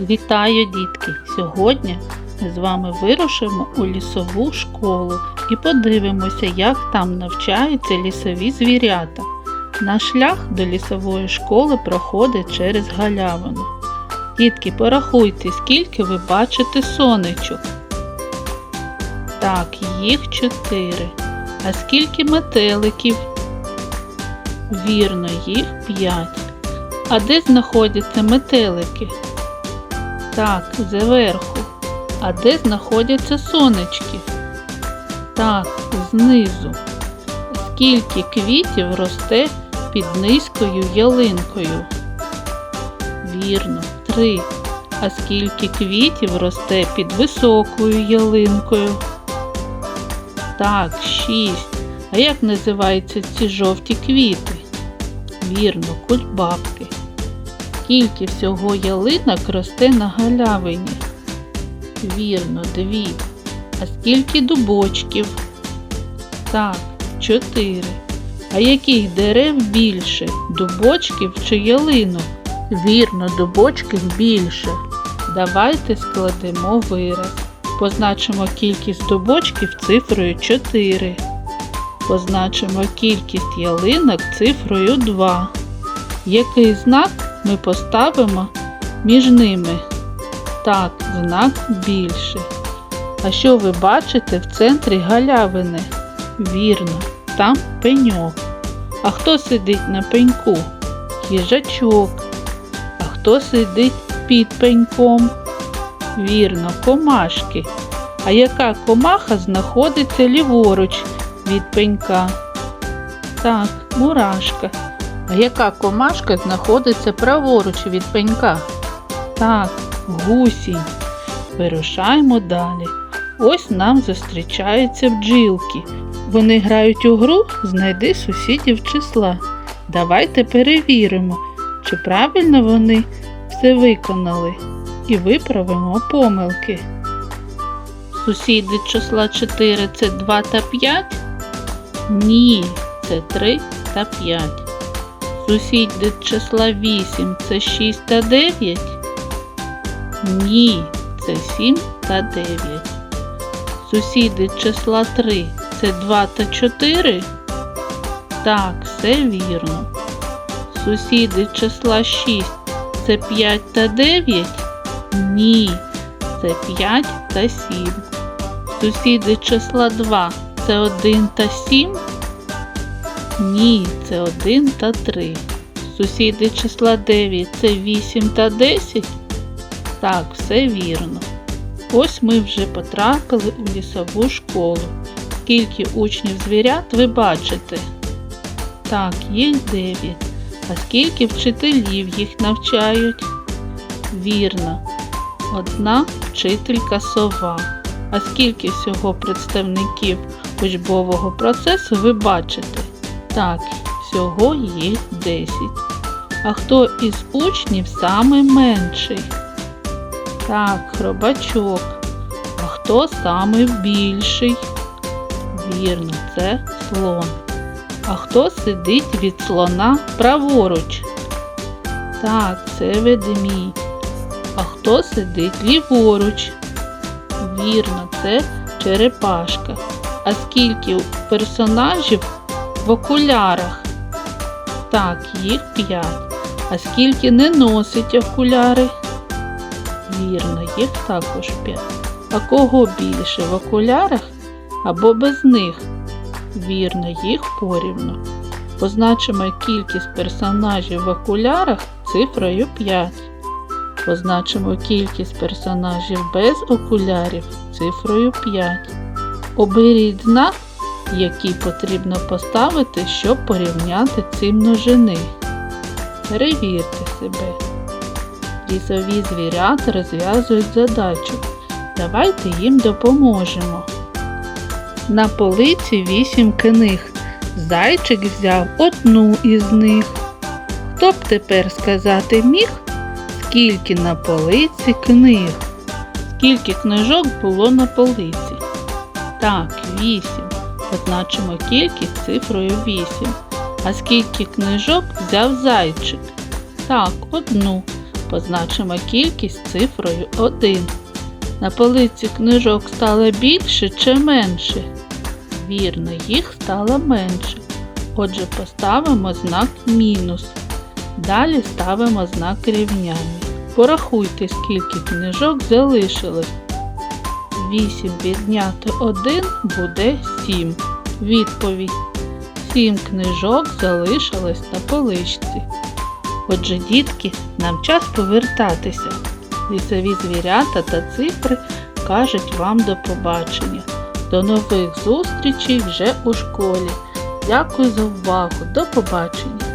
Вітаю, дітки! Сьогодні ми з вами вирушимо у лісову школу і подивимося, як там навчаються лісові звірята. Наш шлях до лісової школи проходить через галявину. Дітки, порахуйте, скільки ви бачите сонечок. Так, їх чотири. А скільки метеликів? Вірно, їх п'ять. А де знаходяться метелики? Так, зверху. А де знаходяться сонечки? Так, знизу. Скільки квітів росте під низькою ялинкою? Вірно, три. А скільки квітів росте під високою ялинкою? Так, шість. А як називаються ці жовті квіти? Вірно, кульбабки. Скільки всього ялинок росте на галявині? Вірно, дві. А скільки дубочків? Так, чотири. А яких дерев більше? Дубочків чи ялинок? Вірно, дубочків більше. Давайте складемо вираз. Позначимо кількість дубочків цифрою 4. Позначимо кількість ялинок цифрою 2. Який знак ми поставимо між ними? Так, знак більше. А що ви бачите в центрі галявини? Вірно, там пеньок. А хто сидить на пеньку? Їжачок. А хто сидить під пеньком? Вірно, комашки. А яка комаха знаходиться ліворуч від пенька? Так, мурашка. Яка комашка знаходиться праворуч від пенька? Так, гусінь. Вирушаємо далі. Ось нам зустрічаються бджілки. Вони грають у гру Знайди сусідів числа. Давайте перевіримо, чи правильно вони все виконали і виправимо помилки. Сусіди числа 4 це 2 та 5? Ні, це 3 та 5. Сусіди числа 8 це 6 та 9? Ні, це 7 та 9. Сусіди числа 3 це 2 та 4? Так, все вірно. Сусіди числа 6 це 5 та 9? Ні, це 5 та 7. Сусіди числа 2 це 1 та 7? Ні, це 1 та 3. Сусіди числа 9 це 8 та 10? Так, все вірно. Ось ми вже потрапили у лісову школу. Скільки учнів звірят ви бачите? Так, їх 9. А скільки вчителів їх навчають? Вірно, одна вчителька сова. А скільки всього представників учбового процесу ви бачите? Так, всього їх 10. А хто із учнів саме менший? Так, хробачок. А хто саме більший? Вірно, це слон. А хто сидить від слона праворуч? Так, це ведмідь. А хто сидить ліворуч? Вірно, це черепашка. А скільки персонажів в окулярах? Так, їх п'ять. А скільки не носить окуляри? Вірно, їх також п'ять. А кого більше в окулярах або без них? Вірно, їх порівну. Позначимо кількість персонажів в окулярах цифрою 5. Позначимо кількість персонажів без окулярів цифрою 5. Оберіть знак, який потрібно поставити, щоб порівняти ці множини. Перевірте себе. Лісові звірята розв'язують задачу. Давайте їм допоможемо. На полиці вісім книг. Зайчик взяв одну із них. Хто б тепер сказати міг, скільки на полиці книг? Скільки книжок було на полиці? Так, вісім. Позначимо кількість цифрою 8. А скільки книжок взяв зайчик? Так, одну. Позначимо кількість цифрою 1. На полиці книжок стало більше чи менше? Вірно, їх стало менше. Отже, поставимо знак мінус. Далі ставимо знак рівняння. Порахуйте, скільки книжок залишилось. 8 відняти 1 буде 7. Відповідь. 7 книжок залишилось на поличці. Отже, дітки, нам час повертатися. Лісові звірята та цифри кажуть вам до побачення. До нових зустрічей вже у школі. Дякую за увагу. До побачення!